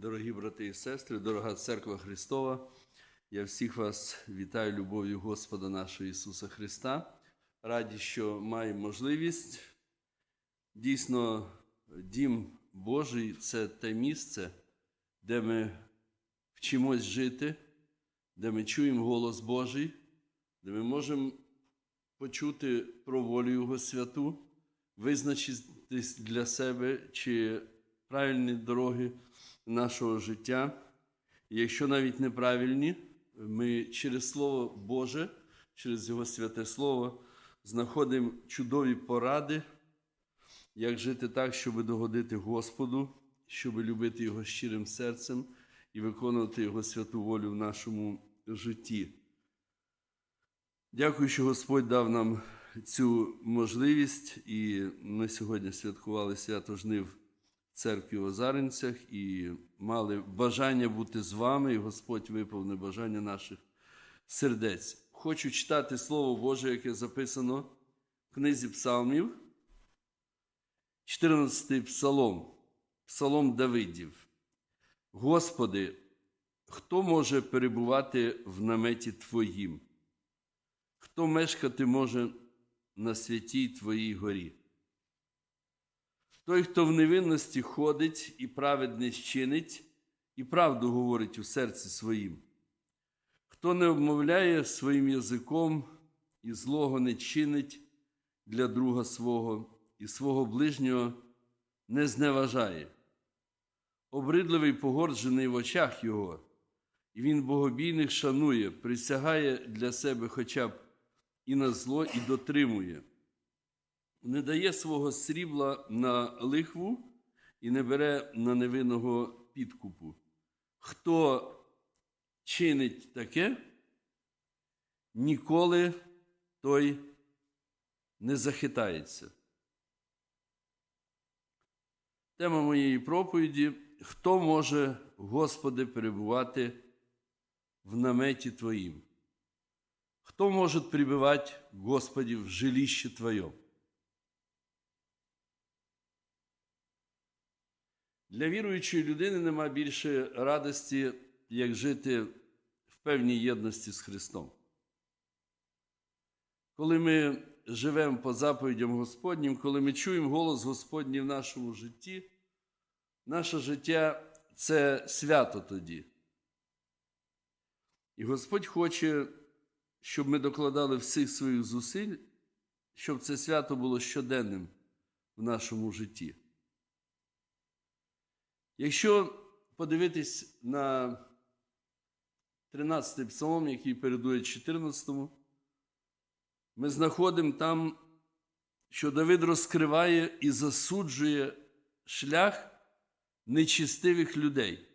Дорогі брати і сестри, дорога церква Христова, я всіх вас вітаю любов'ю Господа нашого Ісуса Христа. Раді, що маємо можливість. Дійсно, дім Божий це те місце, де ми вчимось жити, де ми чуємо голос Божий, де ми можемо почути про волю Його святу, визначитись для себе, чи правильні дороги нашого життя. Якщо навіть неправильні, ми через Слово Боже, через Його святе Слово знаходимо чудові поради, як жити так, щоб догодити Господу, щоб любити Його щирим серцем і виконувати Його святу волю в нашому житті. Дякую, що Господь дав нам цю можливість, і ми сьогодні святкували свято жнив церкві в Озаринцях і мали бажання бути з вами, і Господь виповнив бажання наших сердець. Хочу читати Слово Боже, яке записано в книзі Псалмів, 14 псалом, псалом Давидів. Господи, хто може перебувати в наметі Твоїм? Хто мешкати може на святій Твоїй горі? Той, хто в невинності ходить і праведність чинить, і правду говорить у серці своїм, хто не обмовляє своїм язиком і злого не чинить для друга свого, і свого ближнього не зневажає, обридливий погорджений в очах його, і він богобійних шанує, присягає для себе хоча б і на зло, і дотримує не дає свого срібла на лихву і не бере на невинного підкупу. Хто чинить таке, ніколи той не захитається. Тема моєї проповіді хто може, Господи, перебувати в наметі Твоїм? Хто може прибивати, Господи, в жилище Твоєм? Для віруючої людини нема більше радості, як жити в певній єдності з Христом. Коли ми живемо по заповідям Господнім, коли ми чуємо голос Господній в нашому житті, наше життя це свято тоді. І Господь хоче, щоб ми докладали всіх своїх зусиль, щоб це свято було щоденним в нашому житті. Якщо подивитись на 13-й псалом, який передує 14-му, ми знаходимо там, що Давид розкриває і засуджує шлях нечистивих людей.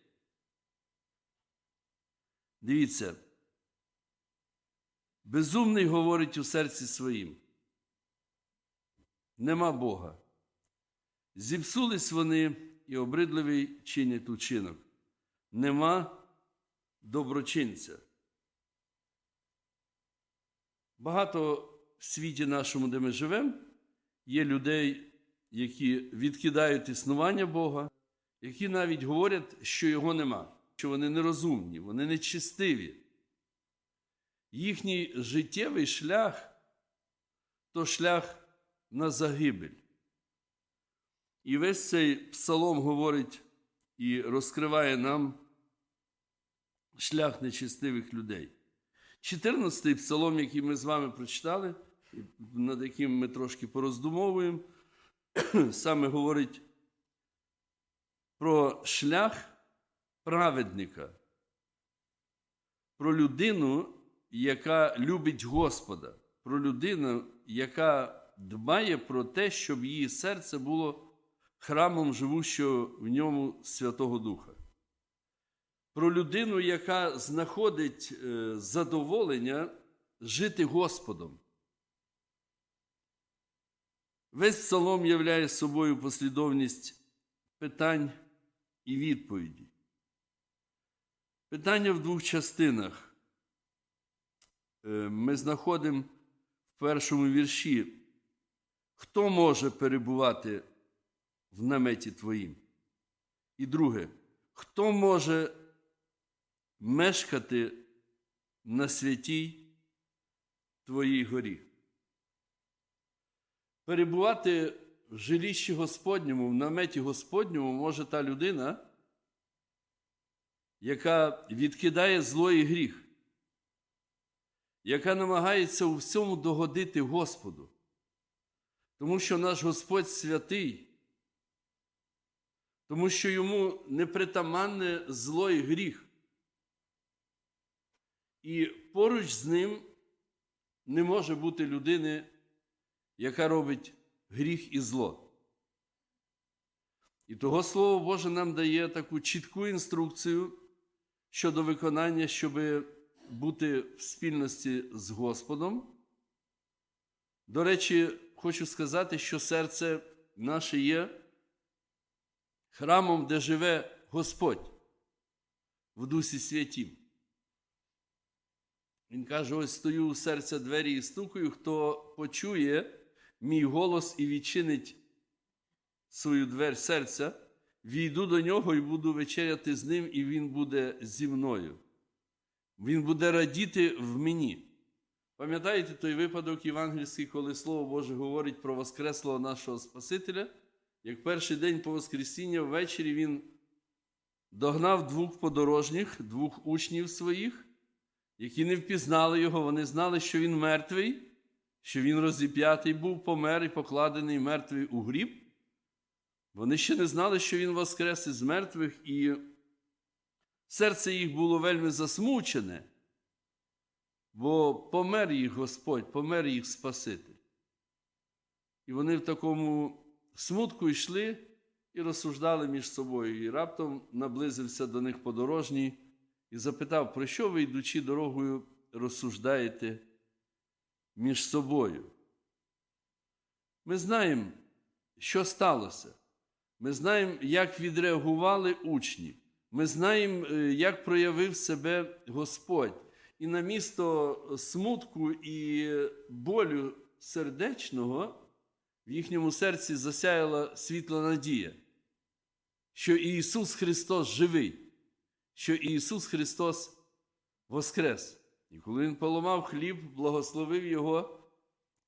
Дивіться, безумний говорить у серці своїм. Нема Бога. Зіпсулись вони і обридливий чинять учинок. Нема доброчинця. Багато в світі нашому, де ми живемо, є людей, які відкидають існування Бога, які навіть говорять, що його нема, що вони нерозумні, вони нечистиві. Їхній життєвий шлях то шлях на загибель. І весь цей псалом говорить і розкриває нам шлях нечистивих людей. 14-й псалом, який ми з вами прочитали, над яким ми трошки пороздумовуємо, саме говорить про шлях праведника, про людину, яка любить Господа, про людину, яка дбає про те, щоб її серце було храмом живущого в ньому Святого Духа. Про людину, яка знаходить е, задоволення жити Господом. Весь псалом являє собою послідовність питань і відповіді. Питання в двох частинах. Е, Ми знаходимо в першому вірші, хто може перебувати в наметі твоїм. І друге, хто може мешкати на святій Твоїй горі? Перебувати в жилищі Господньому, в наметі Господньому може та людина, яка відкидає зло і гріх, яка намагається у всьому догодити Господу. Тому що наш Господь святий, тому що йому непритаманне зло і гріх. І поруч з ним не може бути людини, яка робить гріх і зло. І того Слово Боже нам дає таку чітку інструкцію щодо виконання, щоб бути в спільності з Господом. До речі, хочу сказати, що серце наше є храмом, де живе Господь в Дусі Святім. Він каже: ось стою у серця двері і стукаю, хто почує мій голос і відчинить свою двері серця, війду до нього і буду вечеряти з ним, і він буде зі мною. Він буде радіти в мені. Пам'ятаєте той випадок євангельський, коли Слово Боже говорить про Воскреслого нашого Спасителя? Як перший день по Воскресіння ввечері він догнав двох подорожніх, двох учнів своїх, які не впізнали його, вони знали, що він мертвий, що він розіп'ятий був, помер і покладений мертвий у гріб. Вони ще не знали, що він воскрес із мертвих, і серце їх було вельми засмучене, бо помер їх Господь, помер їх Спаситель. І вони в такому смутку йшли і розсуждали між собою. І раптом наблизився до них подорожній і запитав, про що ви, йдучи дорогою, розсуждаєте між собою. Ми знаємо, що сталося. Ми знаємо, як відреагували учні. Ми знаємо, е, як проявив себе Господь. І на місто смутку і болю сердечного в їхньому серці засяяла світла надія, що Ісус Христос живий, що Ісус Христос воскрес. І коли Він поламав хліб, благословив Його,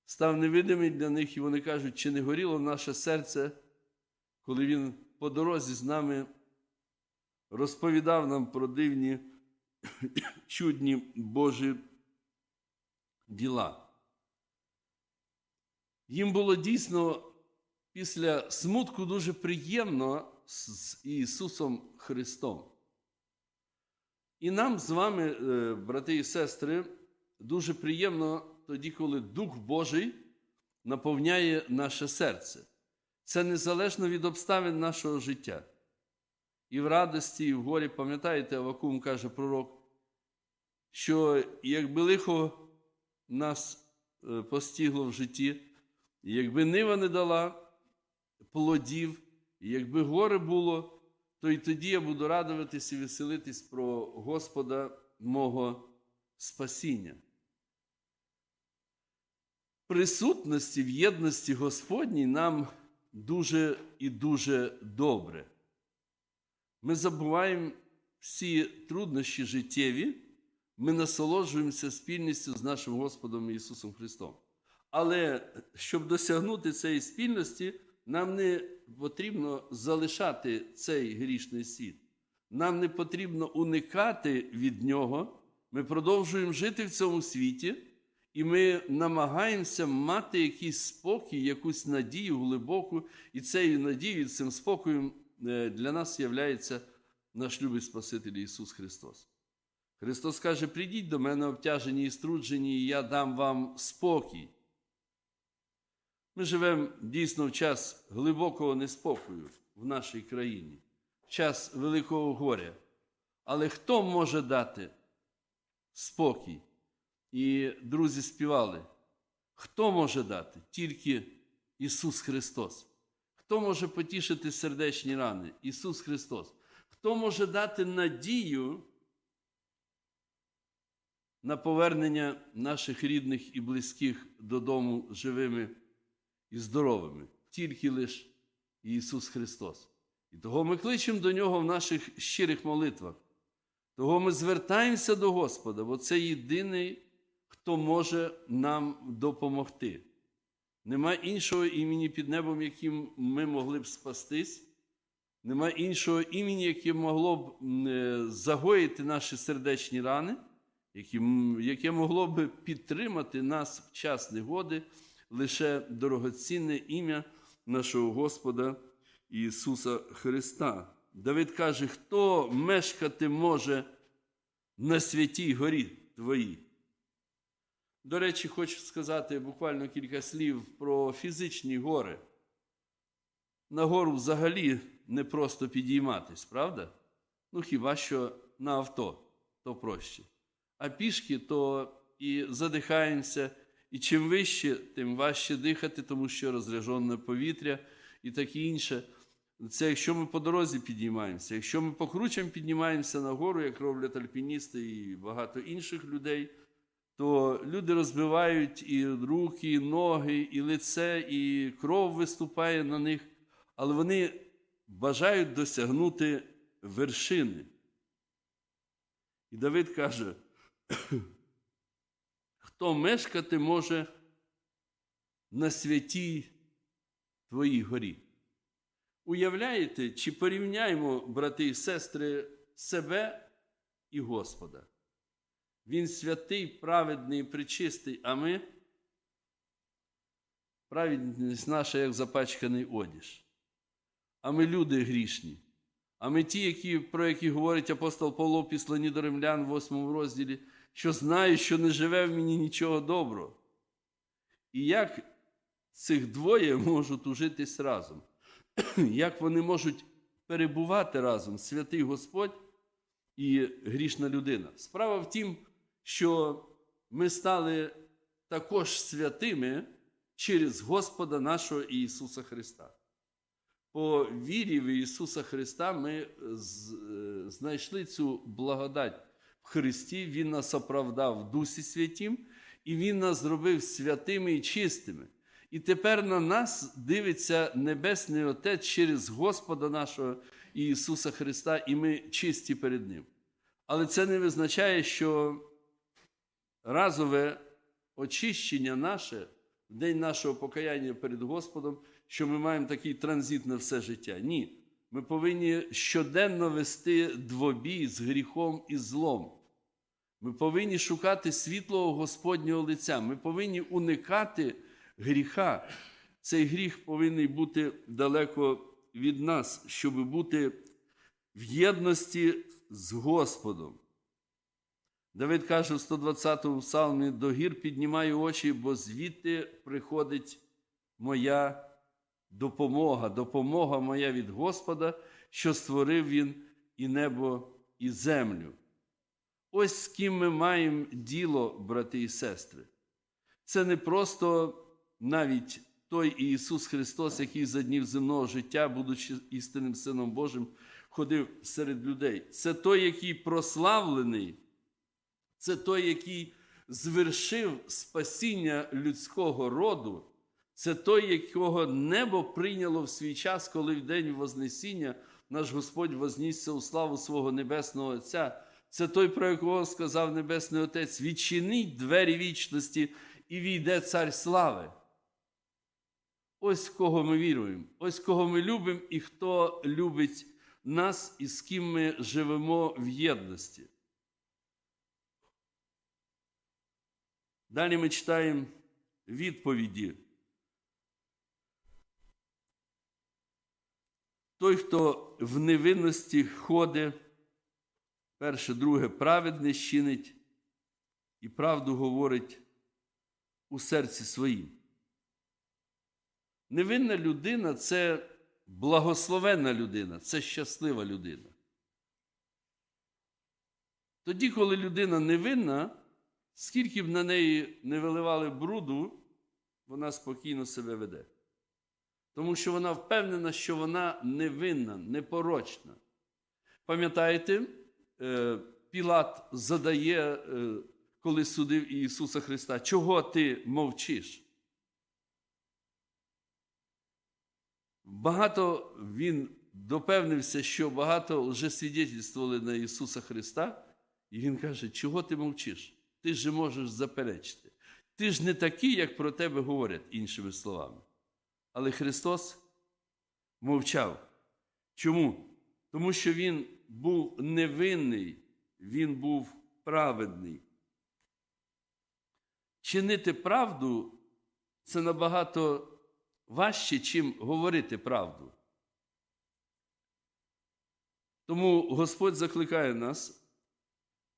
став невидимий для них, і вони кажуть, чи не горіло наше серце, коли Він по дорозі з нами розповідав нам про дивні, чудні Божі діла. Їм було дійсно після смутку дуже приємно з Ісусом Христом. І нам з вами, е, брати і сестри, дуже приємно тоді, коли Дух Божий наповняє наше серце. Це незалежно від обставин нашого життя. І в радості, і в горі, пам'ятаєте, Авакум каже пророк, що якби лихо нас е, постігло в житті, і якби нива не дала плодів, і якби горе було, то й тоді я буду радуватись і веселитись про Господа мого спасіння. Присутності в єдності Господній нам дуже і дуже добре. Ми забуваємо всі труднощі життєві, ми насолоджуємося спільністю з нашим Господом Ісусом Христом. Але щоб досягнути цієї спільності, нам не потрібно залишати цей грішний світ. Нам не потрібно уникати від нього. Ми продовжуємо жити в цьому світі, і ми намагаємося мати якийсь спокій, якусь надію глибоку, і цією надією, цим спокоєм е, для нас є наш любий Спаситель Ісус Христос. Христос каже: прийдіть до мене обтяжені і струджені, і я дам вам спокій. Ми живемо дійсно в час глибокого неспокою в нашій країні, в час великого горя. Але хто може дати спокій? І друзі співали. Хто може дати? Тільки Ісус Христос. Хто може потішити сердечні рани? Ісус Христос. Хто може дати надію на повернення наших рідних і близьких додому живими і здоровими? Тільки лиш Ісус Христос. І того ми кличемо до Нього в наших щирих молитвах. Того ми звертаємося до Господа, бо це єдиний, хто може нам допомогти. Нема іншого імені під небом, яким ми могли б спастись. Нема іншого імені, яке могло б е, загоїти наші сердечні рани, яке, могло б підтримати нас в час негоди, лише дорогоцінне ім'я нашого Господа Ісуса Христа. Давид каже, хто мешкати може на святій горі твоїй? До речі, хочу сказати буквально кілька слів про фізичні гори. На гору взагалі не просто підійматись, правда? Ну хіба що на авто, то проще. А пішки то і задихаємося, і чим вище, тим важче дихати, тому що розряжене повітря і таке інше. Це якщо ми по дорозі піднімаємося, якщо ми по кручам піднімаємося на гору, як роблять альпіністи і багато інших людей, то люди розбивають і руки, і ноги, і лице, і кров виступає на них, але вони бажають досягнути вершини. І Давид каже, хто мешкати може на святій твоїй горі. Уявляєте, чи порівняємо, брати і сестри, себе і Господа? Він святий, праведний, причистий, а ми праведність наша, як запачканий одіж. А ми люди грішні. А ми ті, які, про які говорить апостол Павло до римлян в 8 розділі, що знаю, що не живе в мені нічого доброго. І як цих двоє можуть ужитись разом? Як вони можуть перебувати разом, святий Господь і грішна людина? Справа в тім, що ми стали також святими через Господа нашого Ісуса Христа. По вірі в Ісуса Христа ми е, знайшли цю благодать Христі. Він нас оправдав в Дусі Святім, і Він нас зробив святими і чистими. І тепер на нас дивиться Небесний Отець через Господа нашого Ісуса Христа, і ми чисті перед Ним. Але це не визначає, що разове очищення наше в день нашого покаяння перед Господом, що ми маємо такий транзит на все життя. Ні. Ми повинні щоденно вести двобій з гріхом і злом. Ми повинні шукати світлого Господнього лиця. Ми повинні уникати гріха. Цей гріх повинен бути далеко від нас, щоб бути в єдності з Господом. Давид каже в 120-му псалмі: до гір піднімаю очі, бо звідти приходить моя допомога, допомога моя від Господа, що створив Він і небо, і землю. Ось з ким ми маємо діло, брати і сестри. Це не просто навіть той Ісус Христос, який за днів земного життя, будучи істинним Сином Божим, ходив серед людей. Це той, який прославлений, це той, який звершив спасіння людського роду. Це той, якого небо прийняло в свій час, коли в день Вознесіння наш Господь вознісся у славу свого Небесного Отця. Це той, про якого сказав Небесний Отець: відчиніть двері вічності і війде Цар слави. Ось в кого ми віруємо, ось кого ми любимо і хто любить нас і з ким ми живемо в єдності. Далі ми читаємо відповіді. Той, хто в невинності ходить, перше, друге, праведне чинить і правду говорить у серці своїм. Невинна людина це благословенна людина, це щаслива людина. Тоді, коли людина невинна, скільки б на неї не виливали бруду, вона спокійно себе веде. Тому що вона впевнена, що вона невинна, непорочна. Пам'ятаєте, е, Пілат задає, е, коли судив Ісуса Христа, чого ти мовчиш? Багато він допевнився, що багато вже свідетельствували на Ісуса Христа, і Він каже, чого ти мовчиш? Ти ж можеш заперечити. Ти ж не такий, як про тебе говорять, іншими словами. Але Христос мовчав. Чому? Тому що Він був невинний, Він був праведний. Чинити правду це набагато важче, чим говорити правду. Тому Господь закликає нас,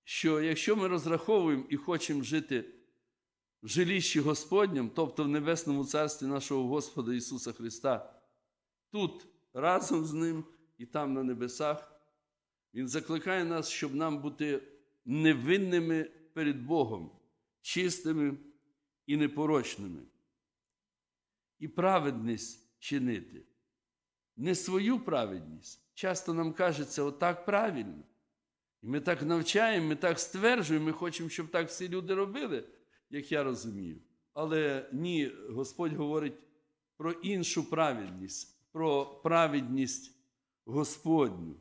що якщо ми розраховуємо і хочемо жити в жилищі Господнім, тобто в Небесному Царстві нашого Господа Ісуса Христа, тут разом з Ним і там на небесах, Він закликає нас, щоб нам бути невинними перед Богом, чистими і непорочними. І праведність чинити. Не свою праведність. Часто нам кажеться, отак правильно. І ми так навчаємо, ми так стверджуємо, ми хочемо, щоб так всі люди робили, як я розумію. Але ні, Господь говорить про іншу праведність, про праведність Господню.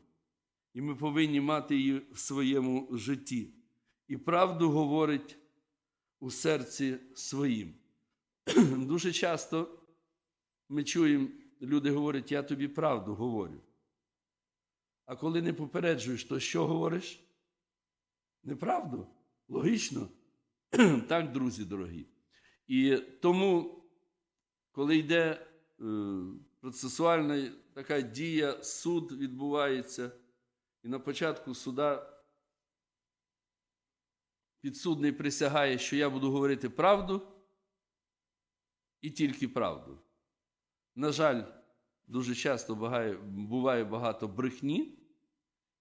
І ми повинні мати її в своєму житті. І правду говорить у серці своїм. Дуже часто ми чуємо, люди говорять, я тобі правду говорю. А коли не попереджуєш, то що говориш? Неправду? Логічно? так, друзі дорогі. І тому, коли йде е, процесуальна така дія, суд відбувається, і на початку суда підсудний присягає, що я буду говорити правду і тільки правду. На жаль, дуже часто буває багато брехні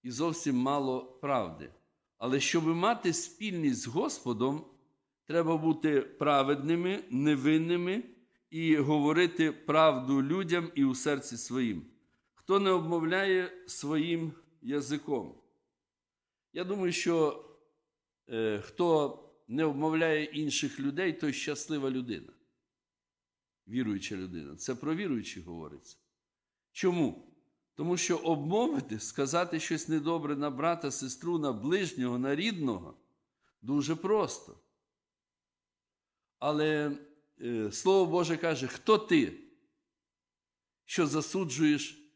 і зовсім мало правди. Але щоб мати спільність з Господом, треба бути праведними, невинними і говорити правду людям і у серці своїм. Хто не обмовляє своїм язиком. Я думаю, що е, хто не обмовляє інших людей, той щаслива людина. Віруюча людина. Це про віруючих говориться. Чому? Тому що обмовити, сказати щось недобре на брата, сестру, на ближнього, на рідного дуже просто. Але е, Слово Боже каже, хто ти, що засуджуєш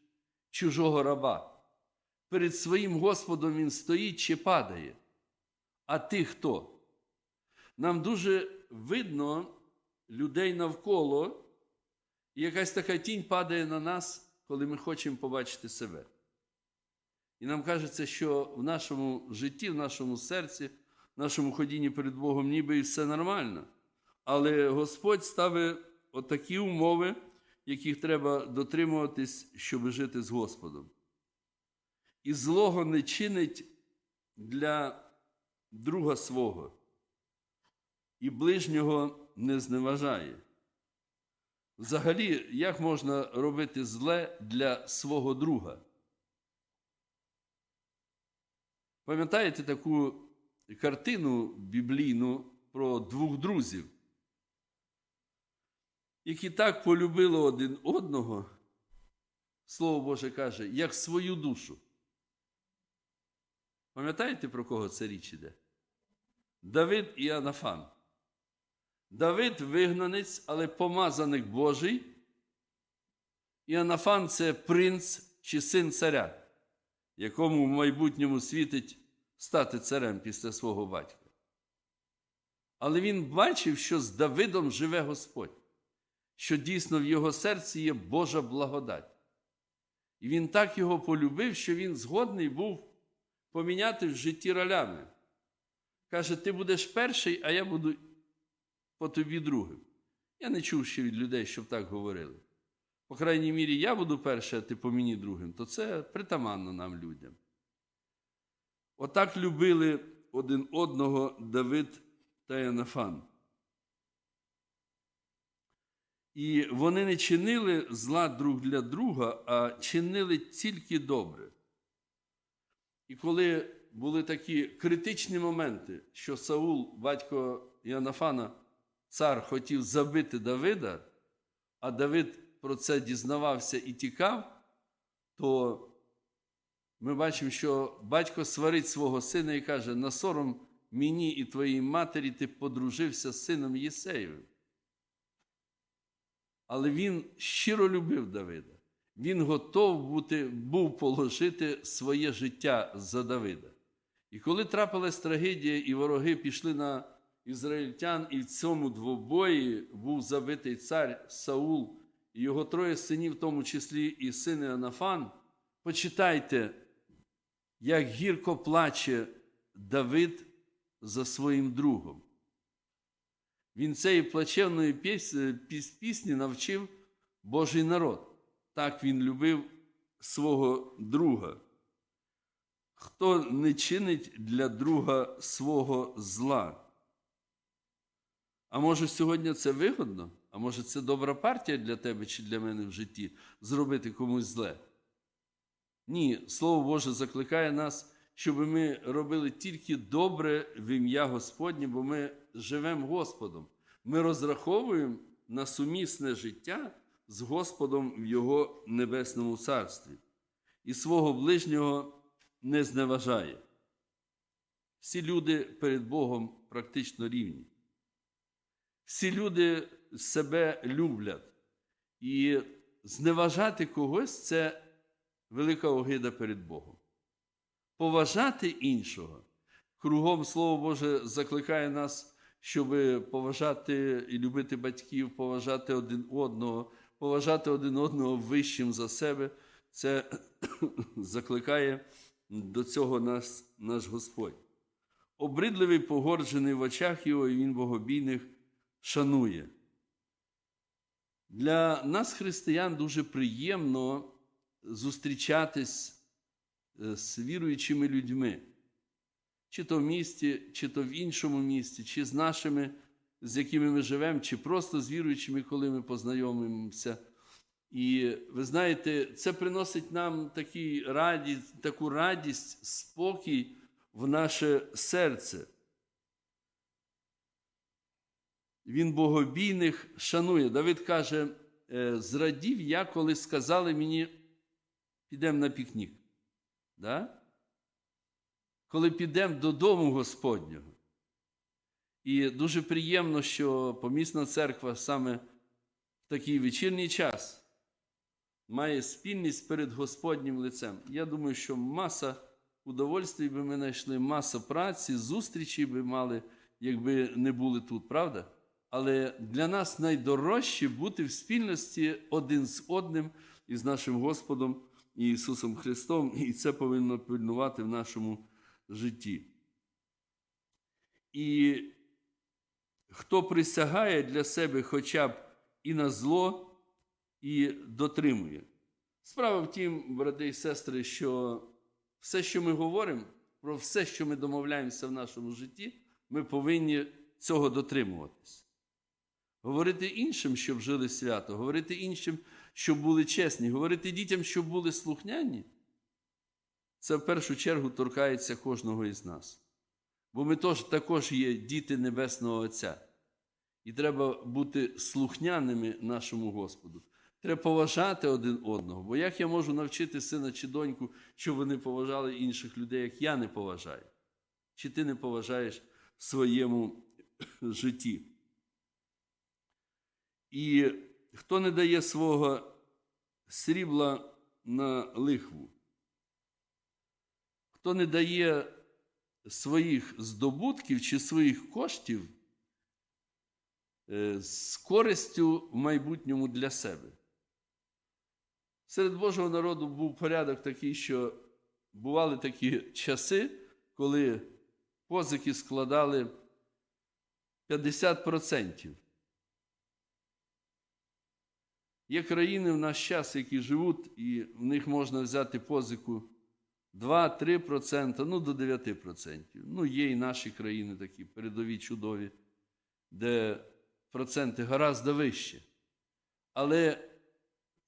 чужого раба? Перед своїм Господом він стоїть чи падає. А ти хто? Нам дуже видно людей навколо, і якась така тінь падає на нас, коли ми хочемо побачити себе. І нам кажеться, що в нашому житті, в нашому серці, в нашому ходінні перед Богом ніби і все нормально. Але Господь ставить отакі умови, яких треба дотримуватись, щоб жити з Господом. І злого не чинить для друга свого, і ближнього не зневажає. Взагалі, як можна робити зле для свого друга? Пам'ятаєте таку картину біблійну про двох друзів, які так полюбили один одного, Слово Боже каже, як свою душу. Пам'ятаєте, про кого це річ іде? Давид і Анафан. Давид вигнанець, але помазаник Божий. І Анафан це принц чи син царя, якому в майбутньому світить стати царем після свого батька. Але він бачив, що з Давидом живе Господь, що дійсно в його серці є Божа благодать. І він так його полюбив, що він згодний був поміняти в житті ролями. Каже, ти будеш перший, а я буду по тобі другим. Я не чув ще від людей, щоб так говорили. По крайній мірі, я буду перший, а ти по мені другим, то це притаманно нам людям. Отак любили один одного Давид та Янафан. І вони не чинили зла друг для друга, а чинили тільки добре. І коли були такі критичні моменти, що Саул, батько Янафана, цар хотів забити Давида, а Давид про це дізнавався і тікав, то ми бачимо, що батько сварить свого сина і каже: на сором мені і твоїй матері ти подружився з сином Єсеєвим. Але він щиро любив Давида. Він готов бути, був положити своє життя за Давида. І коли трапилась трагедія, і вороги пішли на ізраїльтян, і в цьому двобої був забитий цар Саул і його троє синів, в тому числі і син Анафан, почитайте, як гірко плаче Давид за своїм другом. Він цієї плачевної піс- піс- пісні навчив Божий народ. Так він любив свого друга. Хто не чинить для друга свого зла? А може, сьогодні це вигодно? А може, це добра партія для тебе чи для мене в житті зробити комусь зле? Ні, Слово Боже закликає нас, щоб ми робили тільки добре в ім'я Господнє, бо ми живемо Господом. Ми розраховуємо на сумісне життя з Господом в Його небесному царстві і свого ближнього не зневажає. Всі люди перед Богом практично рівні. Всі люди себе люблять. І зневажати когось це велика огида перед Богом. Поважати іншого. Кругом Слово Боже закликає нас, щоб поважати і любити батьків, поважати один одного, поважати один одного вищим за себе. Це закликає до цього нас, наш Господь. Обридливий, погорджений в очах його, і він богобійних шанує. Для нас, християн, дуже приємно зустрічатись з віруючими людьми, чи то в місті, чи то в іншому місті, чи з нашими, з якими ми живемо, чи просто з віруючими, коли ми познайомимося. І ви знаєте, це приносить нам такі радість, таку радість, спокій в наше серце. Він богобійних шанує. Давид каже: «Е, зрадів я, коли сказали мені, підемо на пікнік. Да? Коли підемо додому Господнього. І дуже приємно, що помісна церква саме в такий вечірній час має спільність перед Господнім лицем. Я думаю, що маса удовольствий би ми знайшли, маса праці, зустрічей би мали, якби не були тут, правда? Але для нас найдорожче бути в спільності один з одним і з нашим Господом Ісусом Христом, і це повинно пильнувати в нашому житті. І хто присягає для себе хоча б і на зло, і дотримує. Справа в тім, брати і сестри, що все, що ми говоримо, про все, що ми домовляємося в нашому житті, ми повинні цього дотримуватись. Говорити іншим, щоб жили свято, говорити іншим, щоб були чесні, говорити дітям, щоб були слухняні. Це в першу чергу торкається кожного із нас. Бо ми тож, також є діти Небесного Отця. І треба бути слухняними нашому Господу. Треба поважати один одного. Бо як я можу навчити сина чи доньку, щоб вони поважали інших людей, як я не поважаю? Чи ти не поважаєш в своєму житті? І хто не дає свого срібла на лихву, хто не дає своїх здобутків чи своїх коштів е, з користю в майбутньому для себе. Серед Божого народу був порядок такий, що бували такі часи, коли позики складали 50%. Є країни в наш час, які живуть, і в них можна взяти позику 2-3%, ну до 9%. Ну, є і наші країни такі передові, чудові, де проценти гораздо вищі. Але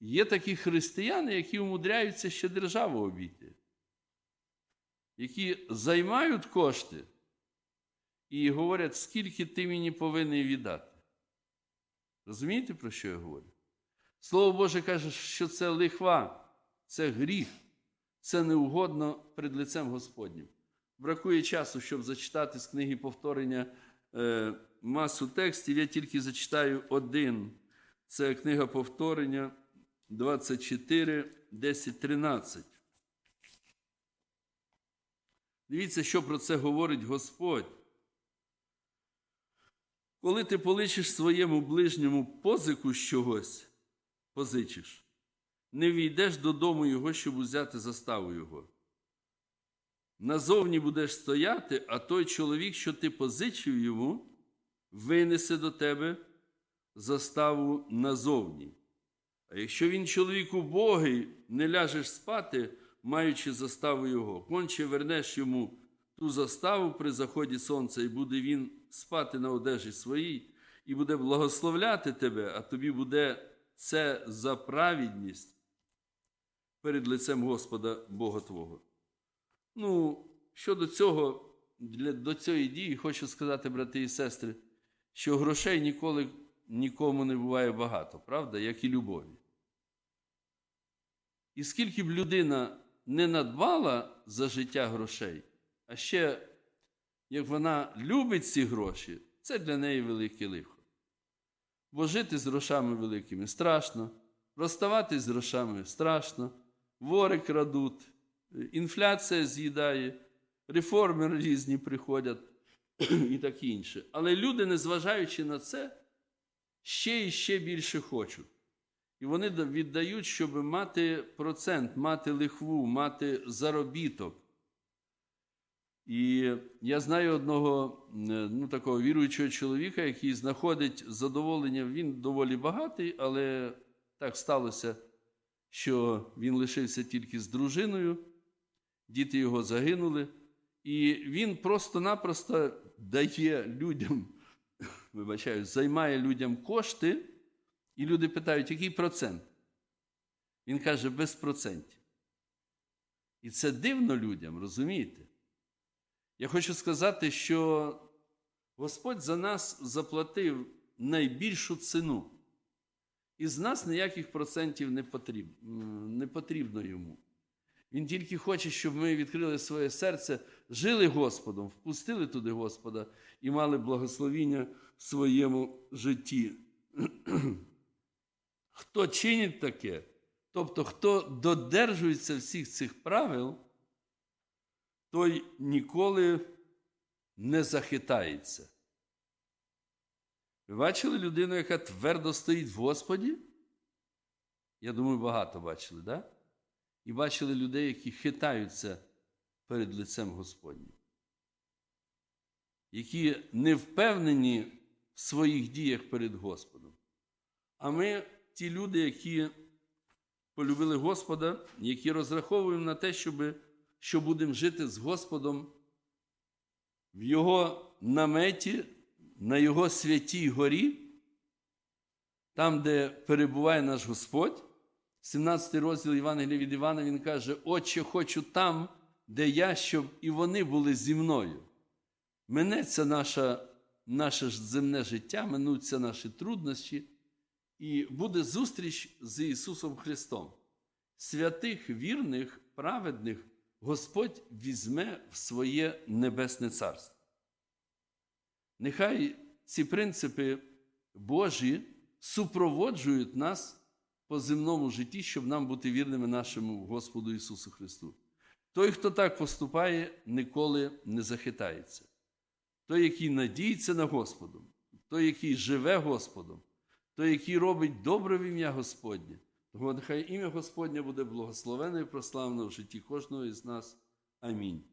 є такі християни, які умудряються ще державу обійти, які займають кошти і говорять, скільки ти мені повинен віддати. Розумієте, про що я говорю? Слово Боже каже, що це лихва. Це гріх, це неугодно перед лицем Господнім. Бракує часу, щоб зачитати з книги повторення е, масу текстів. Я тільки зачитаю один. Це книга повторення 24, 10, 13. Дивіться, що про це говорить Господь. Коли ти поличиш своєму ближньому позику з чогось, позичиш, не війдеш додому його, щоб узяти заставу його. Назовні будеш стояти, а той чоловік, що ти позичив йому, винесе до тебе заставу назовні. А якщо він чоловік убогий, не ляжеш спати, маючи заставу його, конче вернеш йому ту заставу при заході сонця, і буде він спати на одежі своїй, і буде благословляти тебе, а тобі буде це за праведність перед лицем Господа Бога Твого. Ну, щодо цього, для, до цієї дії хочу сказати, брати і сестри, що грошей ніколи нікому не буває багато, правда, як і любові. І скільки б людина не надбала за життя грошей, а ще як вона любить ці гроші, це для неї велике лихо. Бо жити з грошами великими страшно, розставатись з грошами страшно, вори крадуть, інфляція з'їдає, реформи різні приходять і таке інше. Але люди, незважаючи на це, ще і ще більше хочуть. І вони віддають, щоб мати процент, мати лихву, мати заробіток. І я знаю одного ну, такого віруючого чоловіка, який знаходить задоволення. Він доволі багатий, але так сталося, що він лишився тільки з дружиною, діти його загинули. І він просто-напросто дає людям, вибачаю, займає людям кошти, і люди питають, який процент? Він каже, без процентів. І це дивно людям, розумієте? Я хочу сказати, що Господь за нас заплатив найбільшу ціну. І з нас ніяких процентів не потрібно, не потрібно йому. Він тільки хоче, щоб ми відкрили своє серце, жили Господом, впустили туди Господа і мали благословіння в своєму житті. Хто чинить таке, тобто хто додержується всіх цих правил, той ніколи не захитається. Ви бачили людину, яка твердо стоїть в Господі? Я думаю, багато бачили. Да? І бачили людей, які хитаються перед лицем Господнім, які не впевнені в своїх діях перед Господом. А ми ті люди, які полюбили Господа, які розраховуємо на те, щоб, що будемо жити з Господом в Його наметі, на Його святій горі, там, де перебуває наш Господь. 17 розділ Євангелія від Івана, він каже: Отче, хочу там, де я, щоб і вони були зі мною. Минеться наша, наше земне життя, минуться наші труднощі, і буде зустріч з Ісусом Христом. Святих, вірних, праведних Господь візьме в своє небесне царство. Нехай ці принципи Божі супроводжують нас по земному житті, щоб нам бути вірними нашому Господу Ісусу Христу. Той, хто так поступає, ніколи не захитається. Той, який надіється на Господа, той, який живе Господом, той, який робить добре в ім'я Господнє, нехай ім'я Господнє буде благословене і прославлене в житті кожного із нас. Амінь.